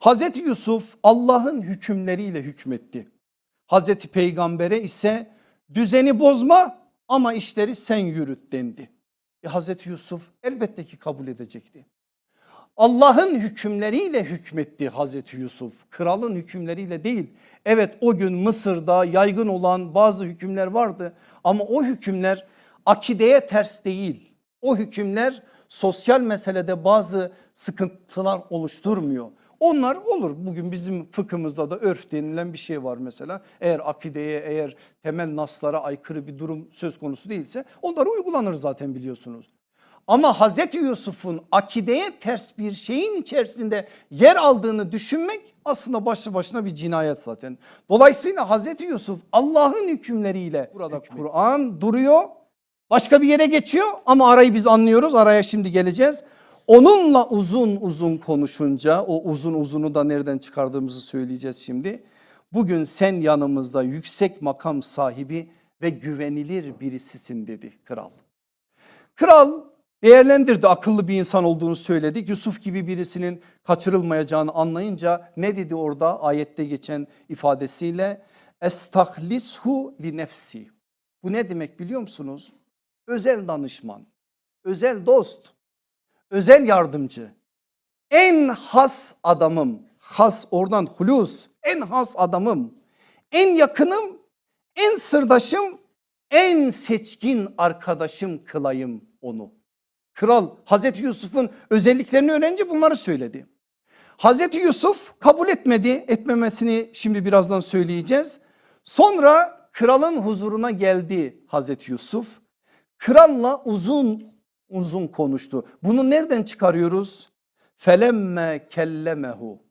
Hazreti Yusuf Allah'ın hükümleriyle hükmetti. Hazreti Peygamber'e ise düzeni bozma ama işleri sen yürüt dendi. E Hazreti Yusuf elbette ki kabul edecekti. Allah'ın hükümleriyle hükmetti Hazreti Yusuf. Kralın hükümleriyle değil. Evet o gün Mısır'da yaygın olan bazı hükümler vardı ama o hükümler akideye ters değil. O hükümler sosyal meselede bazı sıkıntılar oluşturmuyor. Onlar olur bugün bizim fıkhımızda da örf denilen bir şey var mesela. Eğer akideye eğer temel naslara aykırı bir durum söz konusu değilse onlar uygulanır zaten biliyorsunuz. Ama Hazreti Yusuf'un akideye ters bir şeyin içerisinde yer aldığını düşünmek aslında başlı başına bir cinayet zaten. Dolayısıyla Hazreti Yusuf Allah'ın hükümleriyle burada Kur'an duruyor. Başka bir yere geçiyor ama arayı biz anlıyoruz. Araya şimdi geleceğiz. Onunla uzun uzun konuşunca o uzun uzunu da nereden çıkardığımızı söyleyeceğiz şimdi. Bugün sen yanımızda yüksek makam sahibi ve güvenilir birisisin dedi kral. Kral değerlendirdi akıllı bir insan olduğunu söyledik. Yusuf gibi birisinin kaçırılmayacağını anlayınca ne dedi orada ayette geçen ifadesiyle? Estahlishu li nefsi. Bu ne demek biliyor musunuz? Özel danışman, özel dost, özel yardımcı. En has adamım, has oradan hulus, en has adamım, en yakınım, en sırdaşım, en seçkin arkadaşım kılayım onu. Kral Hazreti Yusuf'un özelliklerini öğrenince bunları söyledi. Hazreti Yusuf kabul etmedi etmemesini şimdi birazdan söyleyeceğiz. Sonra kralın huzuruna geldi Hazreti Yusuf. Kralla uzun uzun konuştu. Bunu nereden çıkarıyoruz? Felemme kellemehu.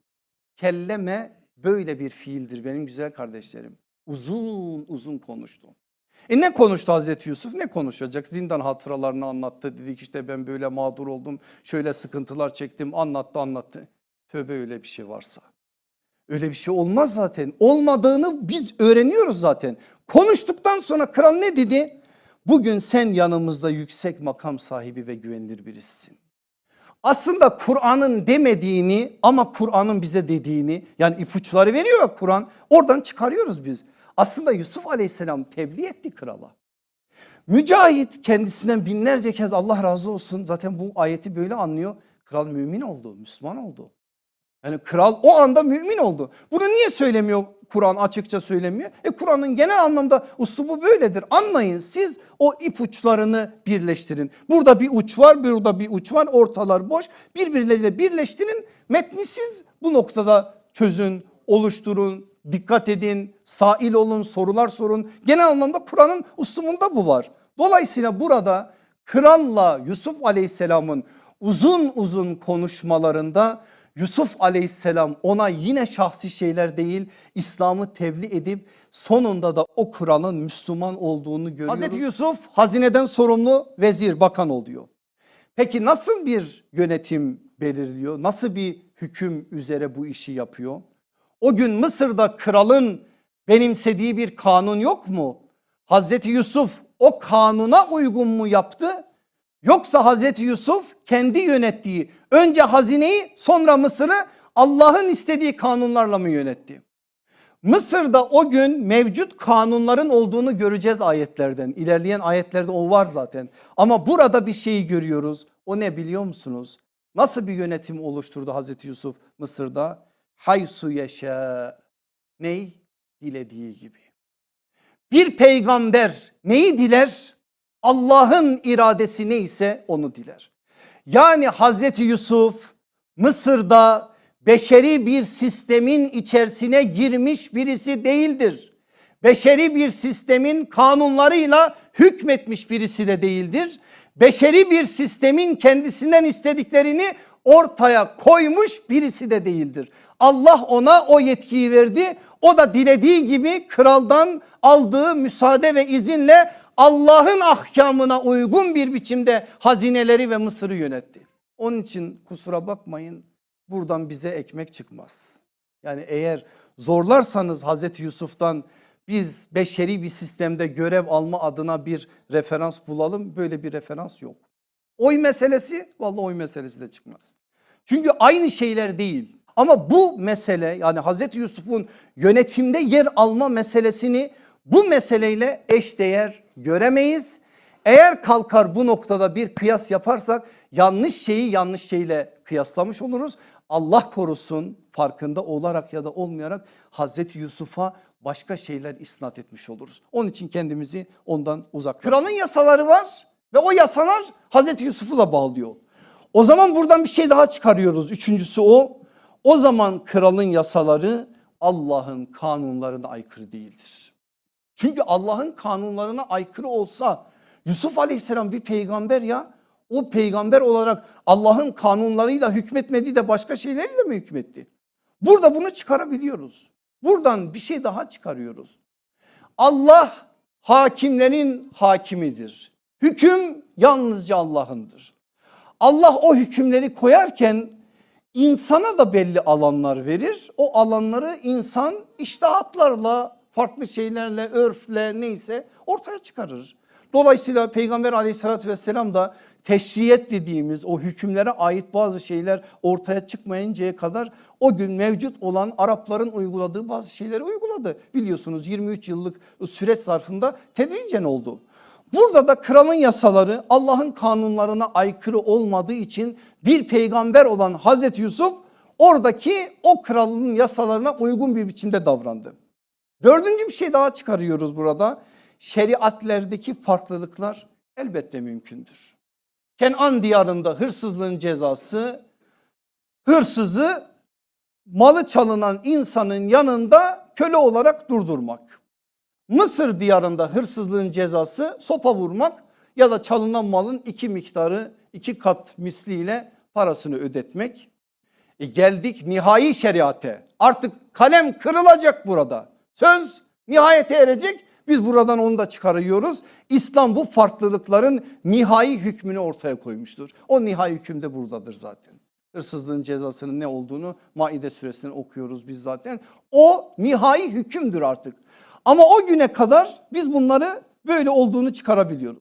Kelleme böyle bir fiildir benim güzel kardeşlerim. Uzun uzun konuştu. E ne konuştu Hazreti Yusuf? Ne konuşacak? Zindan hatıralarını anlattı. Dedik işte ben böyle mağdur oldum. Şöyle sıkıntılar çektim. Anlattı anlattı. Tövbe öyle bir şey varsa. Öyle bir şey olmaz zaten. Olmadığını biz öğreniyoruz zaten. Konuştuktan sonra kral ne dedi? Bugün sen yanımızda yüksek makam sahibi ve güvenilir birisisin. Aslında Kur'an'ın demediğini ama Kur'an'ın bize dediğini yani ipuçları veriyor Kur'an oradan çıkarıyoruz biz. Aslında Yusuf aleyhisselam tebliğ etti krala. Mücahit kendisinden binlerce kez Allah razı olsun zaten bu ayeti böyle anlıyor. Kral mümin oldu, Müslüman oldu. Yani kral o anda mümin oldu. Bunu niye söylemiyor Kur'an açıkça söylemiyor? E Kur'an'ın genel anlamda uslubu böyledir. Anlayın siz o ipuçlarını birleştirin. Burada bir uç var, burada bir uç var. Ortalar boş. Birbirleriyle birleştirin. Metni siz bu noktada çözün, oluşturun, dikkat edin, sail olun, sorular sorun. Genel anlamda Kur'an'ın uslubunda bu var. Dolayısıyla burada kralla Yusuf Aleyhisselam'ın uzun uzun konuşmalarında Yusuf aleyhisselam ona yine şahsi şeyler değil İslam'ı tebliğ edip sonunda da o kralın Müslüman olduğunu görüyoruz. Hazreti Yusuf hazineden sorumlu vezir bakan oluyor. Peki nasıl bir yönetim belirliyor? Nasıl bir hüküm üzere bu işi yapıyor? O gün Mısır'da kralın benimsediği bir kanun yok mu? Hazreti Yusuf o kanuna uygun mu yaptı? Yoksa Hazreti Yusuf kendi yönettiği önce hazineyi sonra Mısır'ı Allah'ın istediği kanunlarla mı yönetti? Mısır'da o gün mevcut kanunların olduğunu göreceğiz ayetlerden. İlerleyen ayetlerde o var zaten. Ama burada bir şeyi görüyoruz. O ne biliyor musunuz? Nasıl bir yönetim oluşturdu Hazreti Yusuf Mısır'da? Haysu yaşa. Ney? Dilediği gibi. Bir peygamber neyi diler? Allah'ın iradesi neyse onu diler. Yani Hazreti Yusuf Mısır'da beşeri bir sistemin içerisine girmiş birisi değildir. Beşeri bir sistemin kanunlarıyla hükmetmiş birisi de değildir. Beşeri bir sistemin kendisinden istediklerini ortaya koymuş birisi de değildir. Allah ona o yetkiyi verdi. O da dilediği gibi kraldan aldığı müsaade ve izinle Allah'ın ahkamına uygun bir biçimde hazineleri ve Mısır'ı yönetti. Onun için kusura bakmayın buradan bize ekmek çıkmaz. Yani eğer zorlarsanız Hazreti Yusuf'tan biz beşeri bir sistemde görev alma adına bir referans bulalım böyle bir referans yok. Oy meselesi vallahi oy meselesi de çıkmaz. Çünkü aynı şeyler değil. Ama bu mesele yani Hazreti Yusuf'un yönetimde yer alma meselesini bu meseleyle eşdeğer göremeyiz. Eğer kalkar bu noktada bir kıyas yaparsak yanlış şeyi yanlış şeyle kıyaslamış oluruz. Allah korusun farkında olarak ya da olmayarak Hazreti Yusuf'a başka şeyler isnat etmiş oluruz. Onun için kendimizi ondan uzak. Kralın yasaları var ve o yasalar Hazreti Yusuf'u da bağlıyor. O zaman buradan bir şey daha çıkarıyoruz. Üçüncüsü o. O zaman kralın yasaları Allah'ın kanunlarına aykırı değildir. Çünkü Allah'ın kanunlarına aykırı olsa Yusuf Aleyhisselam bir peygamber ya. O peygamber olarak Allah'ın kanunlarıyla hükmetmedi de başka şeylerle mi hükmetti? Burada bunu çıkarabiliyoruz. Buradan bir şey daha çıkarıyoruz. Allah hakimlerin hakimidir. Hüküm yalnızca Allah'ındır. Allah o hükümleri koyarken insana da belli alanlar verir. O alanları insan iştahatlarla, farklı şeylerle, örfle neyse ortaya çıkarır. Dolayısıyla Peygamber aleyhissalatü vesselam da teşriyet dediğimiz o hükümlere ait bazı şeyler ortaya çıkmayıncaya kadar o gün mevcut olan Arapların uyguladığı bazı şeyleri uyguladı. Biliyorsunuz 23 yıllık süreç zarfında tedricen oldu. Burada da kralın yasaları Allah'ın kanunlarına aykırı olmadığı için bir peygamber olan Hazreti Yusuf oradaki o kralın yasalarına uygun bir biçimde davrandı. Dördüncü bir şey daha çıkarıyoruz burada. Şeriatlerdeki farklılıklar elbette mümkündür. Kenan diyarında hırsızlığın cezası hırsızı malı çalınan insanın yanında köle olarak durdurmak. Mısır diyarında hırsızlığın cezası sopa vurmak ya da çalınan malın iki miktarı iki kat misliyle parasını ödetmek. E geldik nihai şeriate artık kalem kırılacak burada söz nihayete erecek biz buradan onu da çıkarıyoruz. İslam bu farklılıkların nihai hükmünü ortaya koymuştur. O nihai hüküm de buradadır zaten. Hırsızlığın cezasının ne olduğunu Maide suresini okuyoruz biz zaten. O nihai hükümdür artık. Ama o güne kadar biz bunları böyle olduğunu çıkarabiliyoruz.